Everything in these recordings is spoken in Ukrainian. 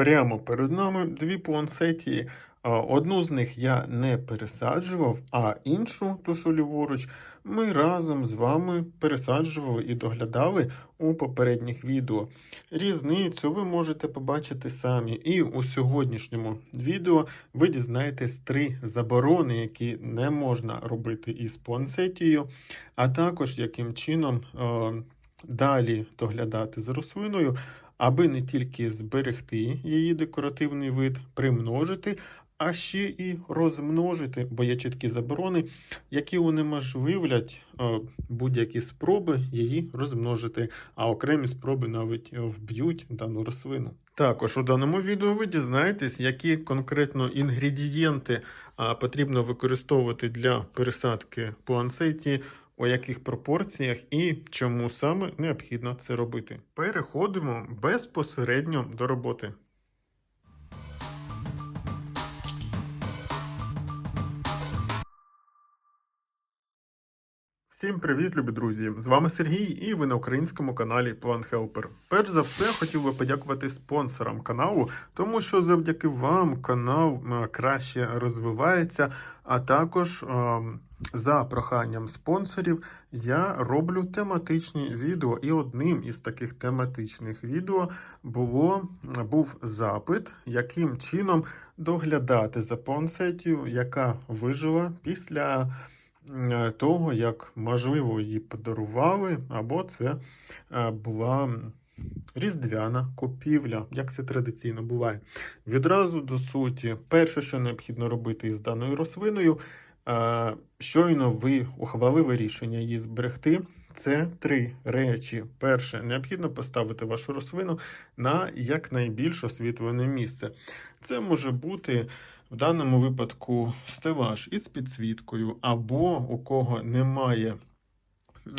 Прямо перед нами дві пуансетії. Одну з них я не пересаджував, а іншу, ту, що ліворуч, ми разом з вами пересаджували і доглядали у попередніх відео. Різницю ви можете побачити самі. І у сьогоднішньому відео ви дізнаєтесь три заборони, які не можна робити із пуансетією, а також яким чином далі доглядати за рослиною, аби не тільки зберегти її декоративний вид, примножити, а ще і розмножити, бо є чіткі заборони, які унеможливлять е, будь-які спроби її розмножити, а окремі спроби навіть е, вб'ють дану рослину. Також у даному відео ви дізнаєтесь, які конкретно інгредієнти потрібно використовувати для пересадки пуансеті, у яких пропорціях і чому саме необхідно це робити. Переходимо безпосередньо до роботи. Всім привіт, любі друзі! З вами Сергій, і ви на українському каналі Plant Helper. Перш за все, хотів би подякувати спонсорам каналу, тому що завдяки вам канал е, краще розвивається. А також е, за проханням спонсорів я роблю тематичні відео. І одним із таких тематичних відео було був запит, яким чином доглядати за пуансетію, яка вижила після того, як можливо її подарували, або це е, була різдвяна купівля, як це традиційно буває. Відразу до суті, перше, що необхідно робити із даною рослиною, щойно ви ухвалили рішення її зберегти. Це три речі. Перше, необхідно поставити вашу рослину на якнайбільш освітлене місце. Це може бути в даному випадку стелаж із підсвіткою, або у кого немає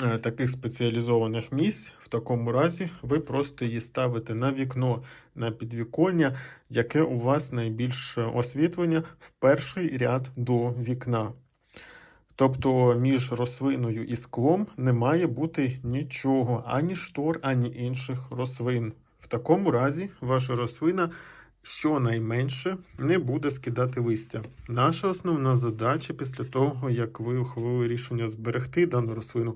е, таких спеціалізованих місць, в такому разі ви просто її ставите на вікно, на підвіконня, яке у вас найбільше освітлення в перший ряд до вікна. Тобто між рослиною і склом не має бути нічого, ані штор, ані інших рослин. В такому разі ваша рослина щонайменше не буде скидати листя. Наша основна задача після того, як ви ухвалили рішення зберегти дану рослину,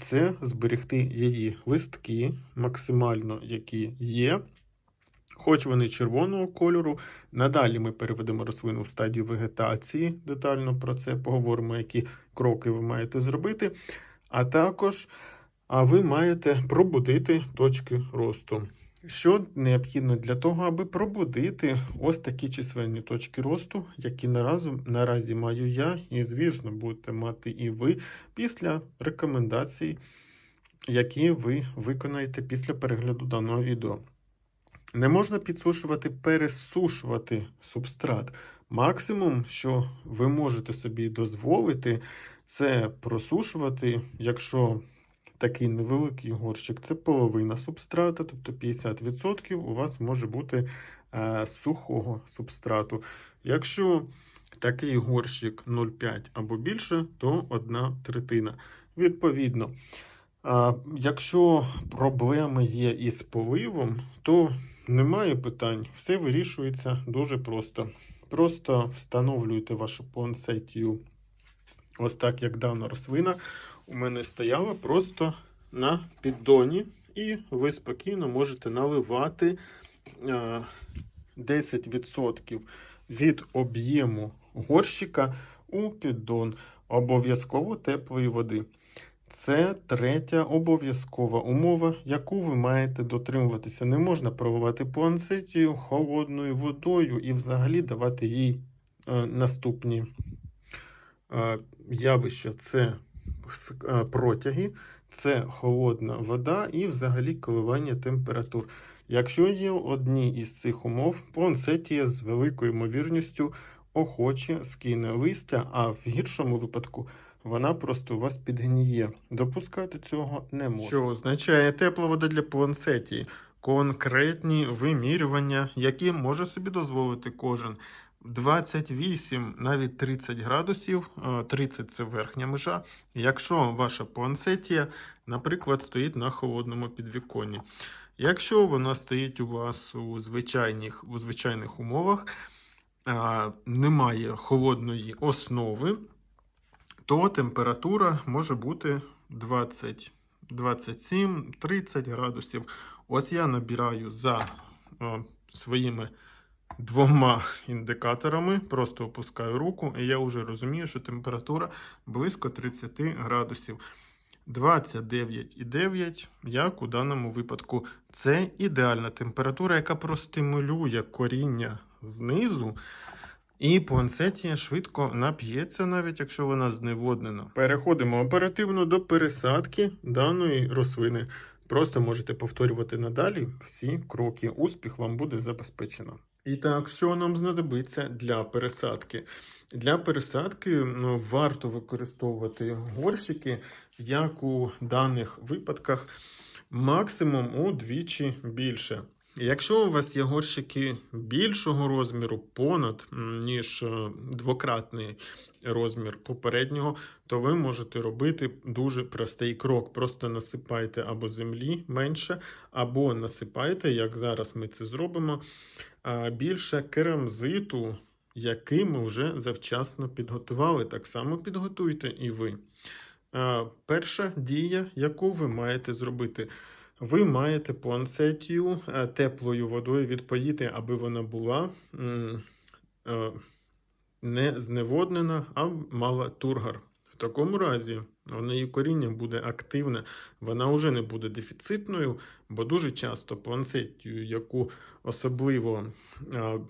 це зберегти її листки, максимально які є. Хоч вони червоного кольору, надалі ми переведемо рослину в стадію вегетації, детально про це поговоримо, які кроки ви маєте зробити. А також а ви маєте пробудити точки росту. Що необхідно для того, аби пробудити ось такі численні точки росту, які наразі, наразі маю я, і, звісно, будете мати і ви після рекомендацій, які ви виконаєте після перегляду даного відео. Не можна підсушувати, пересушувати субстрат. Максимум, що ви можете собі дозволити, це просушувати, якщо такий невеликий горщик, це половина субстрата, тобто 50% у вас може бути е, сухого субстрату. Якщо такий горщик 0,5 або більше, то одна третина. Відповідно, а, якщо проблеми є із поливом, то немає питань. Все вирішується дуже просто. Просто встановлюєте вашу пуансетію ось так, як дана рослина у мене стояла просто на піддоні, і ви спокійно можете наливати 10% від об'єму горщика у піддон, обов'язково теплої води. Це третя обов'язкова умова, яку ви маєте дотримуватися. Не можна проливати пуансетію холодною водою і взагалі давати їй е, наступні е, явища. Це е, протяги, це холодна вода і взагалі коливання температур. Якщо є одні із цих умов, пуансетія з великою ймовірністю охоче скине листя, а в гіршому випадку вона просто у вас підгніє. Допускати цього не можна. Що означає тепла вода для пуансетії? Конкретні вимірювання, які може собі дозволити кожен. 28, навіть 30 градусів, е, 30 це верхня межа. Якщо ваша пуансетія, наприклад, стоїть на холодному підвіконні. Якщо вона стоїть у вас у звичайних, у звичайних умовах, немає холодної основи, то температура може бути 20, 27-30 градусів. Ось я набираю за а, своїми двома індикаторами, просто опускаю руку, і я вже розумію, що температура близько 30 градусів. 29,9, як у даному випадку. Це ідеальна температура, яка простимулює коріння знизу. І пуансетія швидко нап'ється, навіть якщо вона зневоднена. Переходимо оперативно до пересадки даної рослини. Просто можете повторювати надалі всі кроки. Успіх вам буде забезпечено. І так, що нам знадобиться для пересадки? Для пересадки ну, варто використовувати горщики, як у даних випадках, максимум удвічі більше. Якщо у вас є горщики більшого розміру, понад ніж е, двократний розмір попереднього, то ви можете робити дуже простий крок. Просто насипайте або землі менше, або насипайте, як зараз ми це зробимо, більше керамзиту, який ми вже завчасно підготували. Так само підготуйте і ви. Перша дія, яку ви маєте зробити. Ви маєте пуансетію е, теплою водою відпоїти, аби вона була е, не зневоднена, а мала тургар. В такому разі у неї коріння буде активне, вона вже не буде дефіцитною, бо дуже часто пуансетію, яку особливо е,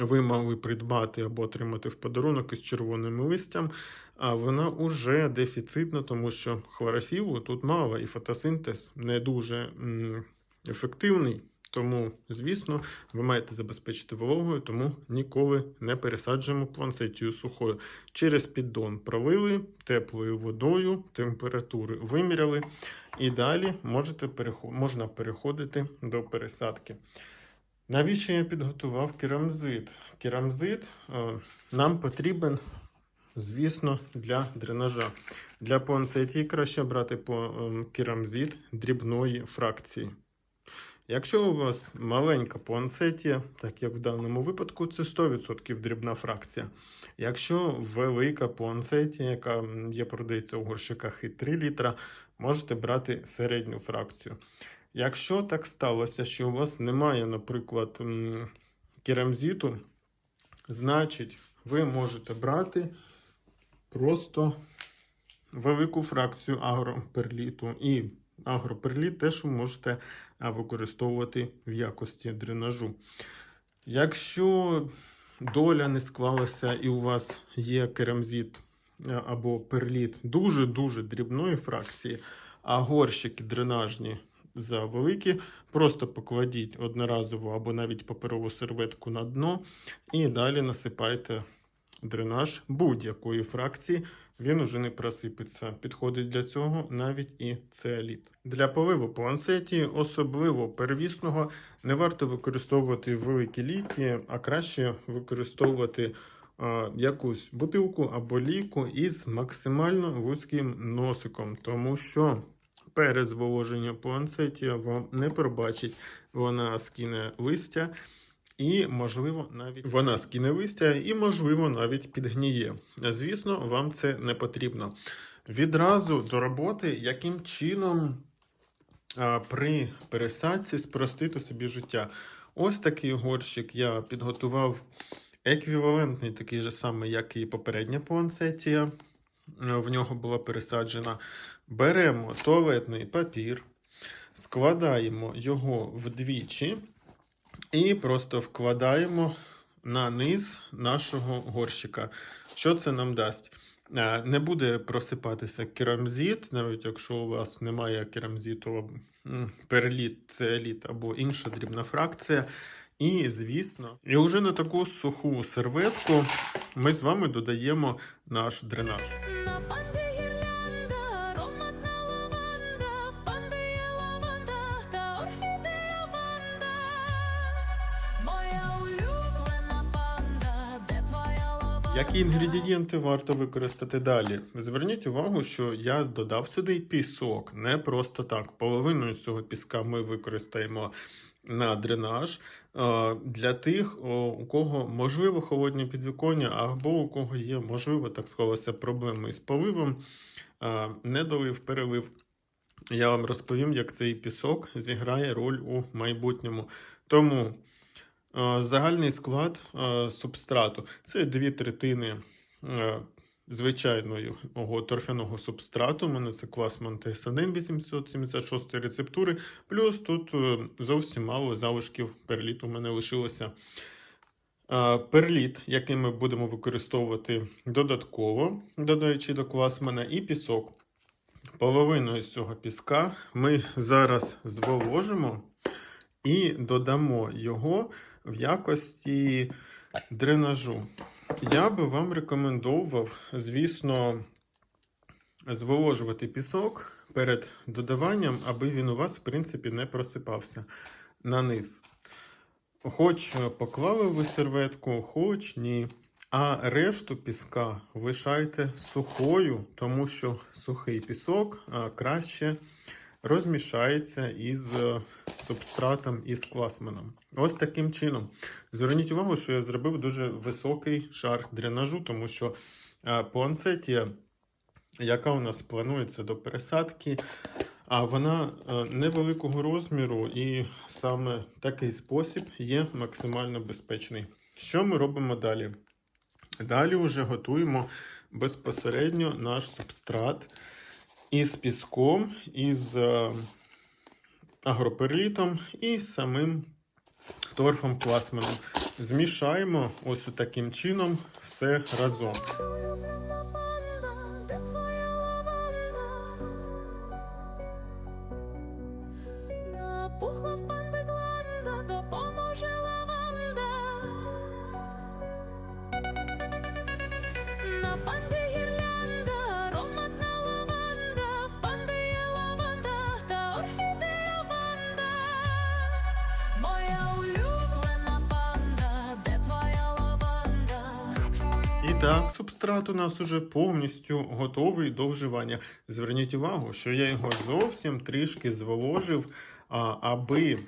ви мали придбати або отримати в подарунок із червоним листям, а вона уже дефіцитна, тому що хлорофілу тут мало, і фотосинтез не дуже ефективний. Тому, звісно, ви маєте забезпечити вологою, тому ніколи не пересаджуємо плансетію сухою. Через піддон пролили теплою водою, температури виміряли, і далі можете можна переходити до пересадки. Навіщо я підготував керамзит? Керамзит е, нам потрібен, звісно, для дренажа. Для пуансетії краще брати по ем, керамзит дрібної фракції. Якщо у вас маленька пуансетія, так як в даному випадку, це 100% дрібна фракція. Якщо велика пуансетія, яка є продається у горщиках і 3 літра, можете брати середню фракцію. Якщо так сталося, що у вас немає, наприклад, керамзиту, значить ви можете брати просто велику фракцію агроперліту. І агроперліт теж ви можете використовувати в якості дренажу. Якщо доля не склалася і у вас є керамзит або перліт дуже-дуже дрібної фракції, а горщики дренажні за великі, просто покладіть одноразово або навіть паперову серветку на дно і далі насипайте дренаж будь-якої фракції. Він уже не просипеться. Підходить для цього навіть і цеоліт. Для поливу плансеті, особливо первісного, не варто використовувати великі ліки, а краще використовувати е, якусь бутилку або ліку із максимально вузьким носиком, тому що перезволоження плансетія вам не пробачить. Вона скине листя. І, можливо, навіть вона скине листя, і, можливо, навіть підгніє. Звісно, вам це не потрібно. Відразу до роботи, яким чином при пересадці спростити собі життя. Ось такий горщик я підготував еквівалентний, такий же самий, як і попередня пуансетія. В нього була пересаджена. Беремо туалетний папір, складаємо його вдвічі. І просто вкладаємо на низ нашого горщика. Що це нам дасть? Е, Не буде просипатися керамзит, навіть якщо у вас немає керамзиту, м, перліт, цеоліт або інша дрібна фракція. І, звісно, і вже на таку суху серветку ми з вами додаємо наш дренаж. Які інгредієнти варто використати далі? Зверніть увагу, що я додав сюди пісок, не просто так. Половину цього піска ми використаємо на дренаж. Для тих, у кого можливо холодні підвіконня, або у кого є, можливо, так склалося проблеми з поливом, е, не долив, перелив. Я вам розповім, як цей пісок зіграє роль у майбутньому. Тому загальний склад е, субстрату це дві третини е, звичайного торфяного субстрату. У мене це клас Монтес 1 876 рецептури. Плюс тут е, зовсім мало залишків перліту у мене лишилося. Е, Перліт, який ми будемо використовувати додатково, додаючи до класмена, і пісок. Половину з цього піска ми зараз зволожимо і додамо його в якості дренажу. Я би вам рекомендував, звісно, зволожувати пісок перед додаванням, аби він у вас, в принципі, не просипався на низ. Хоч поклали ви серветку, хоч ні. А решту піска лишайте сухою, тому що сухий пісок краще розмішається із е, субстратом із класменом. Ось таким чином. Зверніть увагу, що я зробив дуже високий шар дренажу, тому що а, пуансетія, яка у нас планується до пересадки, а вона е, невеликого розміру, і саме такий спосіб є максимально безпечний. Що ми робимо далі? Далі вже готуємо безпосередньо наш субстрат із піском, із е, агроперлітом і самим торфом пластманом. Змішаємо ось таким чином все разом. улюблена так, субстрат у нас уже повністю готовий до вживання. Зверніть увагу, що я його зовсім трішки зволожив, аби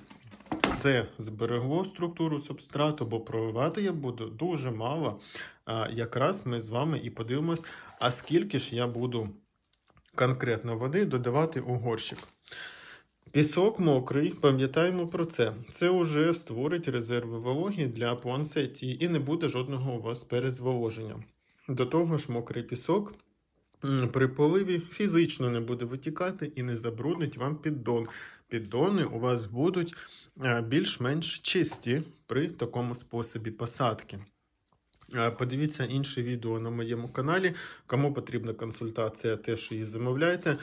це зберегло структуру субстрату, бо проливати я буду дуже мало. Якраз ми з вами і подивимось, а скільки ж я буду конкретно води додавати у горщик. Пісок мокрий, пам'ятаємо про це. Це вже створить резерви вологі для пуансетії і не буде жодного у вас перезволоження. До того ж, мокрий пісок при поливі фізично не буде витікати і не забруднить вам піддон. Піддони у вас будуть більш-менш чисті при такому способі посадки. Подивіться інше відео на моєму каналі. Кому потрібна консультація, теж її замовляйте.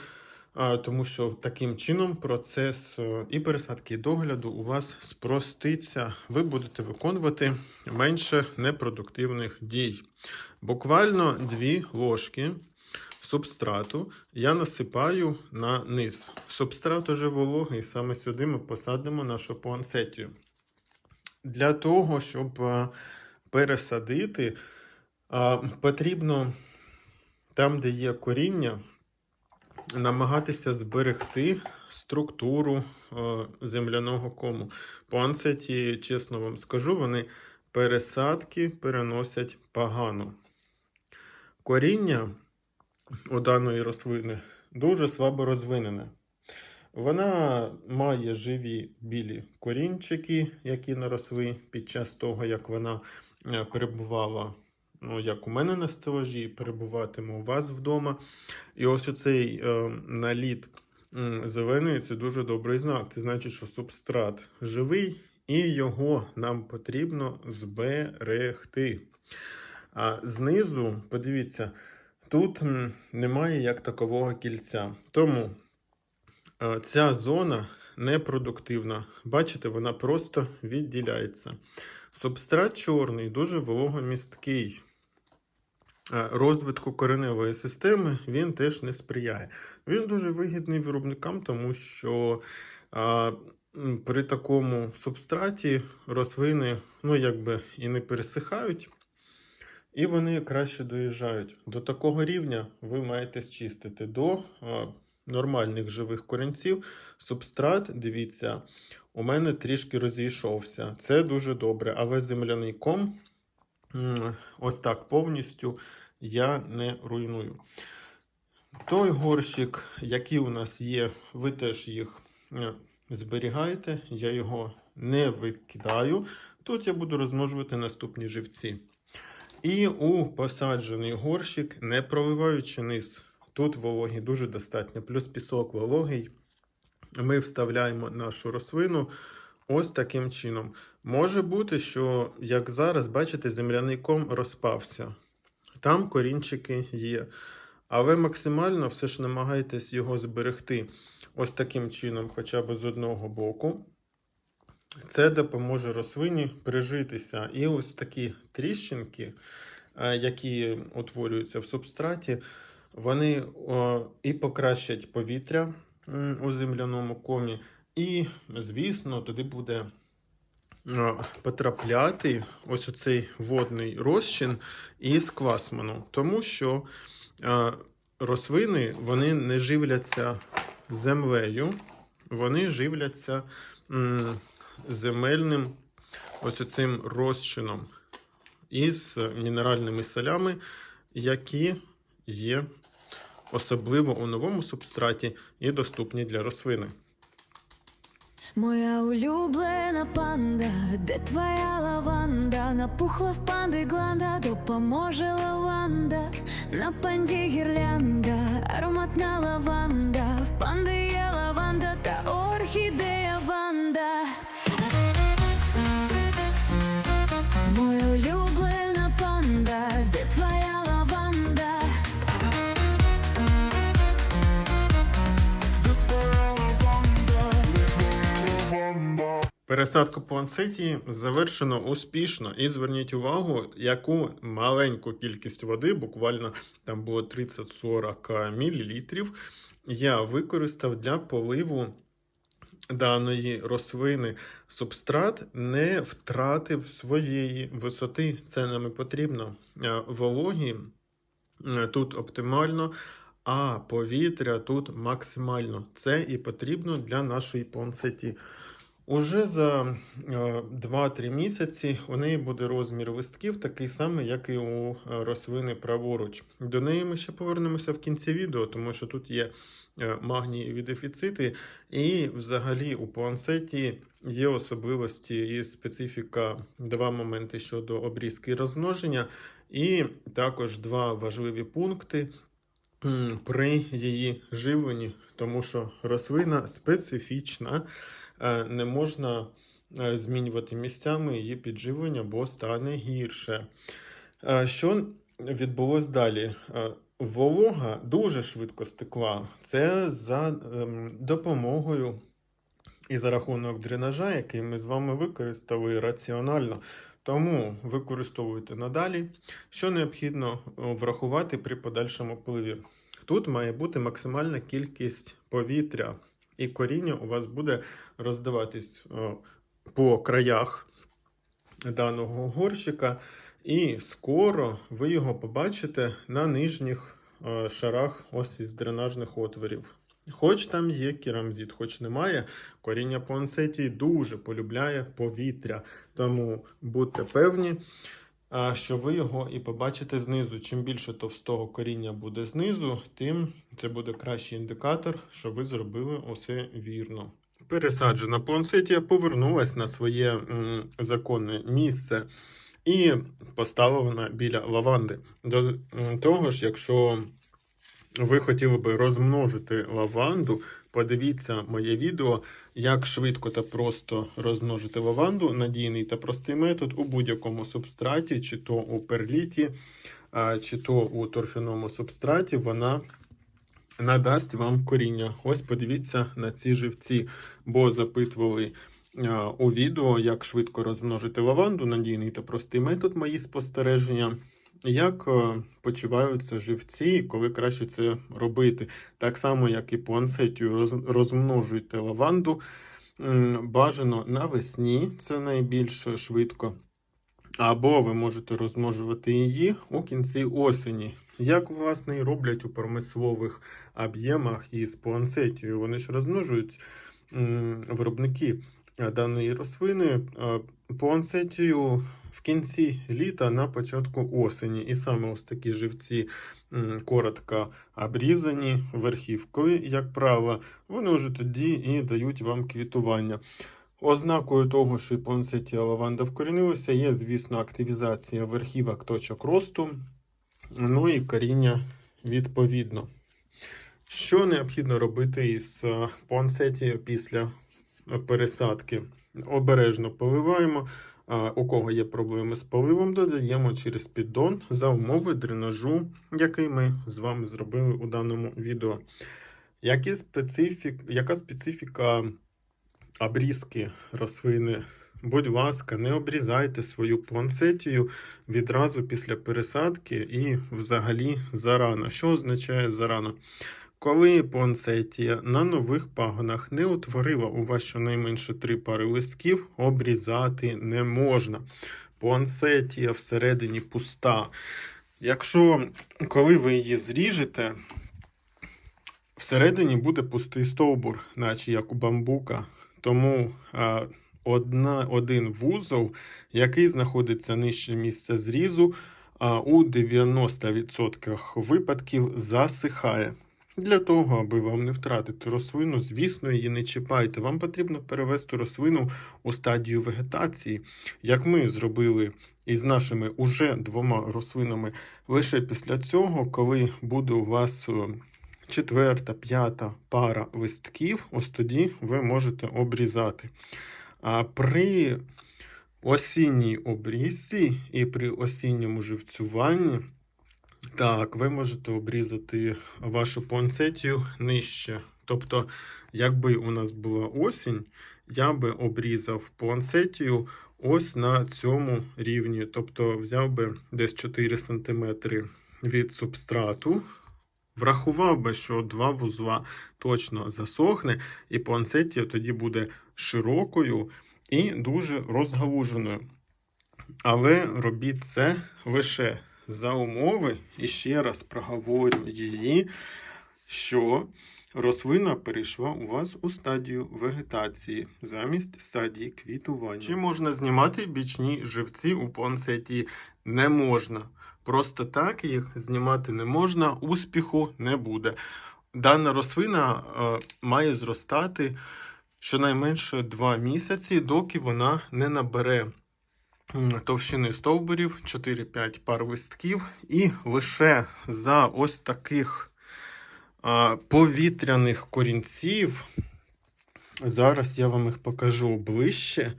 Тому що таким чином процес е, і пересадки, і догляду у вас спроститься. Ви будете виконувати менше непродуктивних дій. Буквально дві ложки субстрату я насипаю на низ. Субстрат уже вологий, саме сюди ми посадимо нашу пуансетію. Для того, щоб е, пересадити, потрібно там, де є коріння, намагатися зберегти структуру е, земляного кому. По чесно вам скажу, вони пересадки переносять погано. Коріння у даної рослини дуже слабо розвинене. Вона має живі білі корінчики, які наросли під час того, як вона е, перебувала, ну, як у мене на стелажі, перебуватиме у вас вдома. І ось оцей е, наліт зелений це дуже добрий знак. Це значить, що субстрат живий, і його нам потрібно зберегти. А знизу, подивіться, тут немає як такового кільця. Тому е, ця зона непродуктивна. Бачите, вона просто відділяється. Субстрат чорний, дуже вологомісткий. Е, Розвитку кореневої системи він теж не сприяє. Він дуже вигідний виробникам, тому що а, при такому субстраті рослини ну, якби і не пересихають, і вони краще доїжджають. До такого рівня ви маєте зчистити до е, нормальних живих корінців. Субстрат, дивіться, у мене трішки розійшовся. Це дуже добре. Але земляний ком ось так повністю я не руйную. Той горщик, який у нас є, ви теж їх е, зберігаєте. Я його не викидаю. Тут я буду розмножувати наступні живці. І у посаджений горщик, не проливаючи низ, тут вологі дуже достатньо, плюс пісок вологий. Ми вставляємо нашу рослину ось таким чином. Може бути, що, як зараз, бачите, земляний ком розпався. Там корінчики є. Але максимально все ж намагайтесь його зберегти ось таким чином, хоча б з одного боку. Це допоможе рослині прижитися. І ось такі тріщинки, е, які утворюються в субстраті, вони і покращать повітря у земляному комі, і, звісно, туди буде е, потрапляти ось оцей водний розчин із квасману, тому що е, рослини вони не живляться землею, вони живляться земельним ось оцим розчином із мінеральними солями, які є особливо у новому субстраті і доступні для рослини. Моя улюблена панда, де твоя лаванда? Напухла в панди гланда, допоможе лаванда. На панді гірлянда, ароматна лаванда. В панди є лаванда та орхідея ванда. Пересадку плансеті завершено успішно. І зверніть увагу, яку маленьку кількість води, буквально там було 30-40 мл, я використав для поливу даної рослини. Субстрат не втратив своєї висоти. Це нам і потрібно. Е, Вологі е, тут оптимально. А повітря тут максимально. Це і потрібно для нашої понсеті. Уже за е, 2-3 місяці у неї буде розмір листків такий самий, як і у е, рослини праворуч. До неї ми ще повернемося в кінці відео, тому що тут є е, магнієві дефіцити, і взагалі у плансеті є особливості і специфіка, два моменти щодо обрізки і розмноження, і також два важливі пункти. При її живленні, тому що рослина специфічна, е, не можна е, змінювати місцями її підживлення, бо стане гірше. Е, Що відбулось далі? Е, Волога дуже швидко стекла. Це за ем, допомогою і за рахунок дренажа, який ми з вами використали раціонально. Тому використовуйте надалі. Що необхідно е, врахувати при подальшому поливі? Тут має бути максимальна кількість повітря, і коріння у вас буде роздаватись е, по краях даного горщика, і скоро ви його побачите на нижніх е, шарах ось із дренажних отворів. Хоч там є керамзит, хоч немає, коріння пуансетії дуже полюбляє повітря. Тому будьте певні, що ви його і побачите знизу. Чим більше товстого коріння буде знизу, тим це буде кращий індикатор, що ви зробили усе вірно. Пересаджена планцетія повернулась на своє законне місце і поставлена біля лаванди. До того ж, якщо ви хотіли би розмножити лаванду, подивіться моє відео, як швидко та просто розмножити лаванду, надійний та простий метод у будь-якому субстраті, чи то у перліті, чи то у торфяному субстраті, вона надасть вам коріння. Ось подивіться на ці живці, бо запитували у відео, як швидко розмножити лаванду, надійний та простий метод, мої спостереження. Як е, почуваються живці, коли краще це робити? Так само, як і по ансетію, роз- розмножуйте лаванду. Бажано навесні, це найбільш швидко. Або ви можете розмножувати її у кінці осені. Як власне і роблять у промислових об'ємах із пуансетією. Вони ж розмножують виробники даної рослини е, пуансетію в кінці літа на початку осені. І саме ось такі живці коротко обрізані верхівкою, як правило, вони вже тоді і дають вам квітування. Ознакою того, що пуансетія лаванда вкорінилася, є, звісно, активізація верхівок точок росту, ну і коріння відповідно. Що необхідно робити із е, пуансетією після пересадки? Обережно поливаємо. У кого є проблеми з поливом, додаємо через піддон за умови дренажу, який ми з вами зробили у даному відео. Які специфік... Яка специфіка обрізки рослини? Будь ласка, не обрізайте свою планцетію відразу після пересадки і взагалі зарано. Що означає зарано? Коли пуансетія на нових пагонах не утворила у вас щонайменше три пари листків, обрізати не можна. Пуансетія всередині пуста. Якщо коли ви її зріжете, всередині буде пустий стовбур, наче як у бамбука. Тому а, одна, один вузол, який знаходиться нижче місця зрізу, а, у 90% випадків засихає. Для того, аби вам не втратити рослину, звісно, її не чіпайте. Вам потрібно перевести рослину у стадію вегетації, як ми зробили із нашими уже двома рослинами. Лише після цього, коли буде у вас е, четверта, п'ята пара листків, ось тоді ви можете обрізати. А при осінній обрізці і при осінньому живцюванні. Так, ви можете обрізати вашу пуансетію нижче.Тобто, якби у нас була осінь, я би обрізав пуансетію ось на цьому рівні. Тобто, взяв би десь 4 см від субстрату, врахував би, що два вузла точно засохне, і пуансетія тоді буде широкою і дуже розгалуженою. Але робіть це лише за умови, і ще раз проговорю її, що рослина перейшла у вас у стадію вегетації замість стадії квітування. Чи можна знімати бічні живці у пуансетії? Не можна. Просто так їх знімати не можна, успіху не буде. Дана рослина е, має зростати щонайменше 2 місяці, доки вона не набере товщини стовбурів 4-5 пар листків, і лише за ось таких повітряних корінців, зараз я вам їх покажу ближче,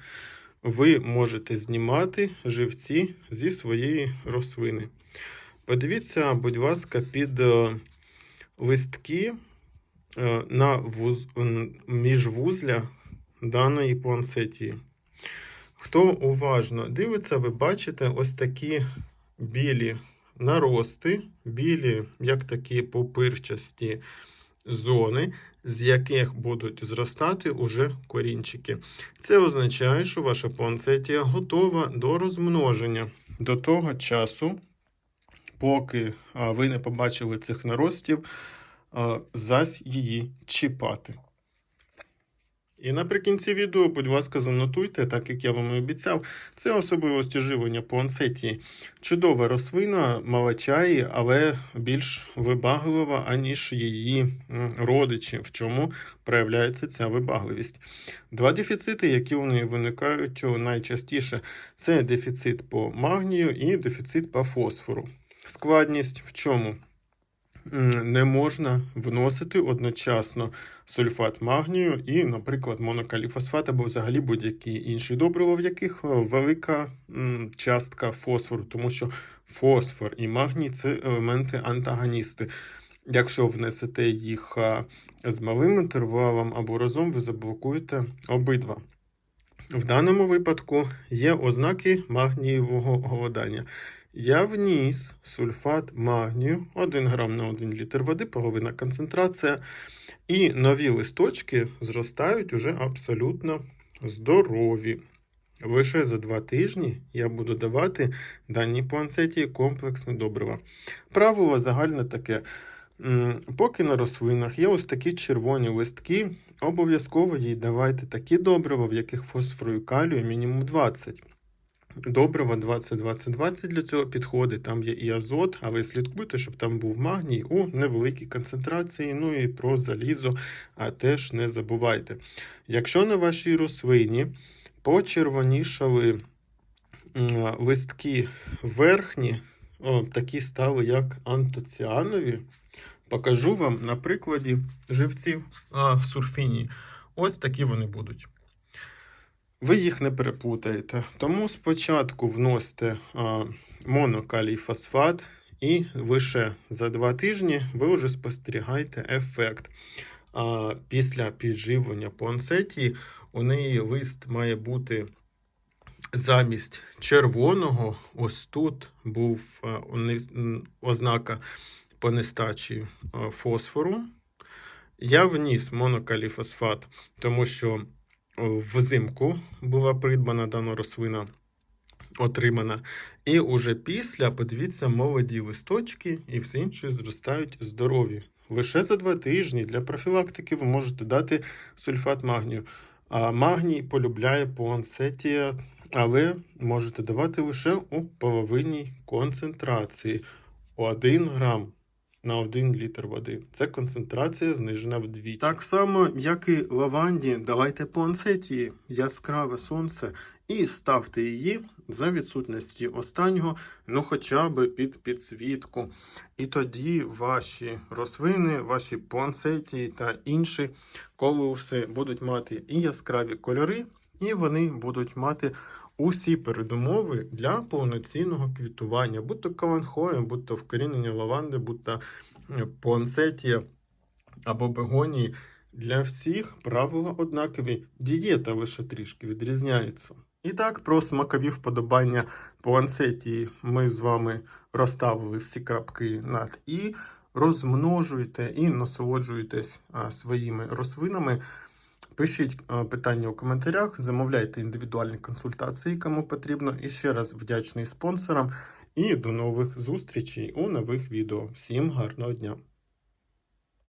ви можете знімати живці зі своєї рослини. Подивіться, будь ласка, під е, листки е, на вуз... міжвузля даної пуансетії. Хто уважно дивиться, ви бачите ось такі білі нарости, білі, як такі попирчасті зони, з яких будуть зростати уже корінчики. Це означає, що ваша пуансетія готова до розмноження до того часу, поки ви не побачили цих наростів, зась її чіпати. І наприкінці відео, будь ласка, занотуйте, так як я вам і обіцяв, це особливості живлення пуансетії. Чудова рослина, мала чаї, але більш вибаглива, аніж її родичі, в чому проявляється ця вибагливість. Два дефіцити, які у неї виникають найчастіше, це дефіцит по магнію і дефіцит по фосфору. Складність в чому? Не можна вносити одночасно сульфат магнію і, наприклад, монокаліфосфат або взагалі будь-які інші добрива, в яких е, велика частка фосфору, тому що фосфор і магній це елементи антагоністи. Якщо внесете їх з малим інтервалом або разом, ви заблокуєте обидва. В даному випадку є ознаки магнієвого голодання. Я вніс сульфат магнію 1 грам на 1 літр води, половина концентрація, і нові листочки зростають уже абсолютно здорові. Лише за два тижні я буду давати даній планцеті комплексне добрива. Правило загальне таке. Поки на рослинах є ось такі червоні листки, обов'язково їй давайте такі добрива, в яких фосфору і калію мінімум 20. Добрива 20-20-20 для цього підходить. Там є і азот, але слідкуйте, щоб там був магній у невеликій концентрації. Ну і про залізо а теж не забувайте. Якщо на вашій рослині почервонішали листки верхні, о, такі стали, як антоціанові, покажу вам на прикладі живців а, сурфінії. Ось такі вони будуть. Ви їх не переплутаєте. Тому спочатку вносите а, монокалій фосфат, і лише за два тижні ви вже спостерігаєте ефект. А, після підживлення пуансетії у неї лист має бути замість червоного. Ось тут був ознака по нестачі фосфору. Я вніс монокаліфосфат, тому що взимку була придбана дана рослина, отримана. І уже після, подивіться, молоді листочки і все інше зростають здорові. Лише за два тижні для профілактики ви можете дати сульфат магнію. А магній полюбляє пуансетія, але можете давати лише у половинній концентрації 1 грам на 1 літр води. Це концентрація знижена вдвічі. Так само, як і лаванді, давайте пуансетії яскраве сонце і ставте її за відсутності останнього, ну хоча б під підсвітку. І тоді ваші рослини, ваші пуансетії та інші колуси будуть мати і яскраві кольори, і вони будуть мати усі передумови для повноцінного квітування, будь то каланхоя, будь то вкорінення лаванди, будь то е, пуансетія або бегонії. Для всіх правила однакові, дієта лише трішки відрізняється. І так, про смакові вподобання пуансетії ми з вами розставили всі крапки над і. Розмножуйте і насолоджуйтесь а, своїми рослинами. Пишіть питання у коментарях, замовляйте індивідуальні консультації, кому потрібно. І ще раз вдячний спонсорам. І до нових зустрічей у нових відео. Всім гарного дня!